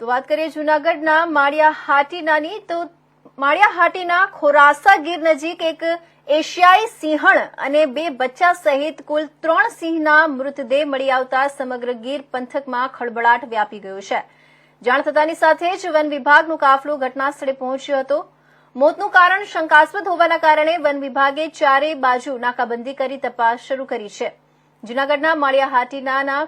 તો વાત કરીએ જૂનાગઢના માળિયા હાટીનાની, તો માળિયા હાટીના ખોરાસા ગીર નજીક એક એશિયાઈ સિંહણ અને બે બચ્ચા સહિત કુલ ત્રણ સિંહના મૃતદેહ મળી આવતા સમગ્ર ગીર પંથકમાં ખળબળાટ વ્યાપી ગયો છે. જાણ થતાની સાથે જ વન વિભાગનું કાફલું ઘટના સ્થળે પહોંચ્યો હતો. મોતનું કારણ શંકાસ્પદ હોવાના કારણે વન વિભાગે ચારે બાજુ નાકાબંધી કરી તપાસ શરૂ કરી છે. જૂનાગઢના માળિયા હાટીનાના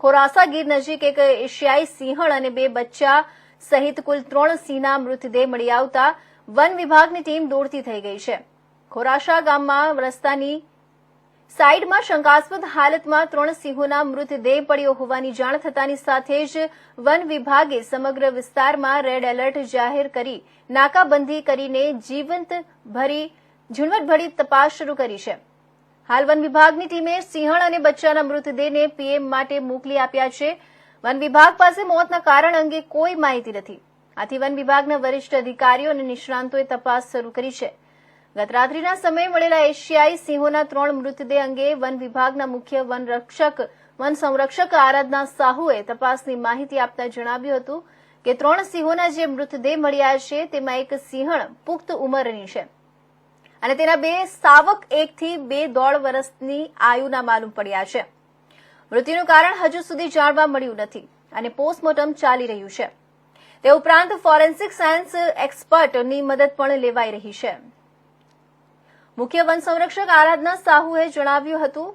ખોરાસા ગીર નજીક એક એશિયાઈ સિંહણ અને બે બચ્ચા સહિત કુલ ત્રણ સિંહના મૃતદેહ મળી આવતા વન વિભાગની ટીમ દોડતી થઈ ગઈ છે. ખોરાસા ગામમાં રસ્તાની સાઈડમાં શંકાસ્પદ હાલતમાં ત્રણ સિંહોના મૃતદેહ પડ્યો હોવાની જાણ થતાની સાથે જ વન વિભાગે સમગ્ર વિસ્તારમાં રેડ એલર્ટ જાહેર કરી નાકાબંધી કરીને જીવંત ભરી ઝીણવટભરી તપાસ શરૂ કરી છે. હાલ વન વિભાગની ટીમે સિંહણ અને બચ્ચાના મૃતદેહને પીએમ માટે મોકલી આપ્યા છે. વન વિભાગ પાસે મોતના કારણ અંગે કોઈ માહિતી નથી. આથી વન વિભાગના વરિષ્ઠ અધિકારીઓ અને નિષ્ણાંતોએ તપાસ શરૂ કરી છે. ગતરાત્રિના સમયે મળેલા એશિયાઈ સિંહોના ત્રણ મૃતદેહ અંગે વન વિભાગના મુખ્ય વન રક્ષક, વન સંરક્ષક આરાધના સાહુએ તપાસની માહિતી આપતા જણાવ્યું હતું કે ત્રણ સિંહોના જે મૃતદેહ મળ્યા છે, તેમાં એક સિંહણ પુખ્ત ઉંમરની છે. અને તેના બે સાવક એકથી બે દોઢ વર્ષની આયુના માલુમ પડ્યા છે. મૃત્યુનું કારણ હજુ સુધી જાણવા મળ્યું નથી અને પોસ્ટમોર્ટમ ચાલી રહ્યું છે. તે ઉપરાંત ફોરેન્સિક સાયન્સ એક્સપર્ટની મદદ પણ લેવાઈ રહી છે. મુખ્ય વન સંરક્ષક આરાધના સાહુએ જણાવ્યું હતું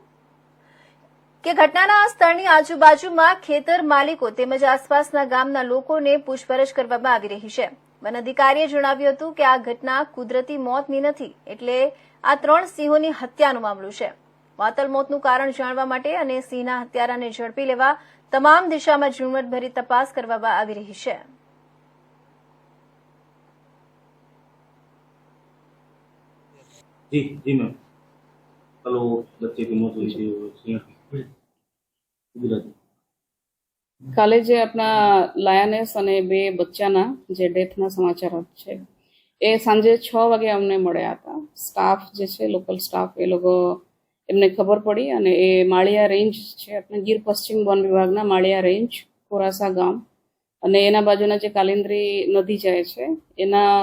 કે ઘટનાના સ્થળની આજુબાજુમાં ખેતર માલિકો તેમજ આસપાસના ગામના લોકોને પૂછપરછ કરવામાં આવી રહી છે વન અધિકારીએ જણાવ્યું હતું કે આ ઘટના કુદરતી મોતની નથી એટલે આ ત્રણ સિંહોની હત્યાનો મામલો છે વાતલ મોતનું કારણ જાણવા માટે અને સિંહના હત્યારાને ઝડપી લેવા તમામ દિશામાં ઝીણવટભરી તપાસ કરવામાં આવી રહી છે जी जी मैम कल वो बच्चे की मौत हुई थी वो सिंह की गुजराती કાલે જે આપણા લાયનેસ અને બે બચ્ચાના જે ડેથના સમાચાર છે, એ સાંજે છ વાગે અમને મળ્યા હતા. સ્ટાફ જે છે, લોકલ સ્ટાફ, એ લોકો એમને ખબર પડી અને એ માળિયા રેન્જ છે આપણે ગીર પશ્ચિમ વન વિભાગના માળિયા રેન્જ કોરાસા ગામ. અને એના બાજુના જે કાલિંદ્રી નદી જાય છે, એના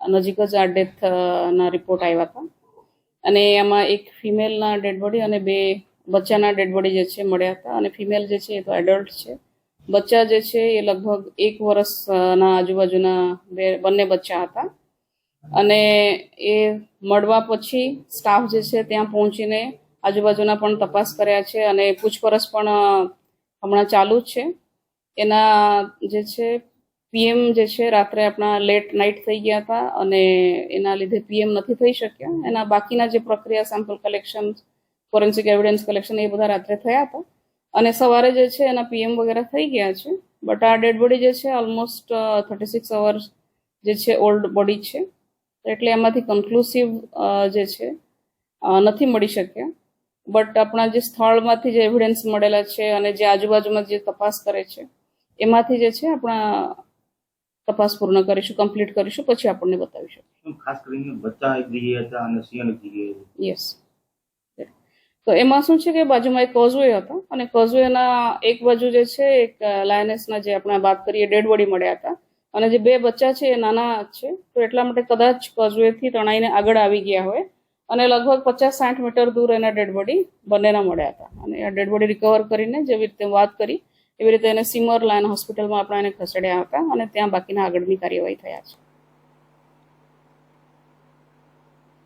નજીક જ આ ડેથના રિપોર્ટ આવ્યા હતા. અને એમાં એક ફિમેલના ડેડ બોડી અને બે બચ્ચાના ડેડ બોડી જે છે મળ્યા હતા અને ફિમેલ જે છે એ તો એડલ્ટ છે. બચ્ચા જે છે એ લગભગ એક વર્ષના આજુબાજુના બે, બંને બચ્ચા હતા. અને એ મળવા પછી સ્ટાફ જે છે ત્યાં પહોંચીને આજુબાજુના પણ તપાસ કર્યા છે અને પૂછપરછ પણ હમણાં ચાલુ છે. એના જે છે પીએમ જે છે રાત્રે આપણા લેટ નાઇટ થઈ ગયા હતા અને એના લીધે પીએમ નથી થઈ શક્યા. એના બાકીના જે પ્રક્રિયા sample collection forensic evidence collection એ બધા રાત્રે થયા હતા. અને સવારે જે છે એના પીએમ વગેરે થઈ ગયા છે. બટ આ ડેડ બોડી જે છે ઓલમોસ્ટ થર્ટી સિક્સ અવર્સ જે છે ઓલ્ડ બોડી છે. એટલે એમાંથી કન્ક્લુસિવ જે છે નથી મળી શક્યા. બટ આપણા જે સ્થળમાંથી જે એવિડન્સ મળેલા છે અને જે આજુબાજુમાં જે તપાસ કરે છે એમાંથી જે છે આપણા તપાસ પૂર્ણ કરીશું કમ્પ્લીટ કરીશું પછી આપણને બતાવીશું. ખાસ કરીને બચ્ચા એક જગ્યાએ હતા અને સિંહ યસ તો એમાં શું છે કે બાજુમાં એક કોઝવે હતો અને કોઝવેના એક બાજુ જે છે, એક લાયનેસના જે આપણે વાત કરીએ, ડેડ મળ્યા હતા. અને જે બે બચ્ચા છે એ નાના છે, તો એટલા માટે કદાચ કોઝવેથી તણાઈને આગળ આવી ગયા હોય. અને લગભગ પચાસ સાઠ મીટર દૂર એના ડેડ બોડી બંનેના મળ્યા હતા. અને આ ડેડ બોડી રિકવર કરીને જેવી રીતે વાત કરી, એવી રીતે એને સિમર લાયન હોસ્પિટલમાં આપણે એને ખસેડ્યા હતા અને ત્યાં બાકીના આગળની કાર્યવાહી થયા છે.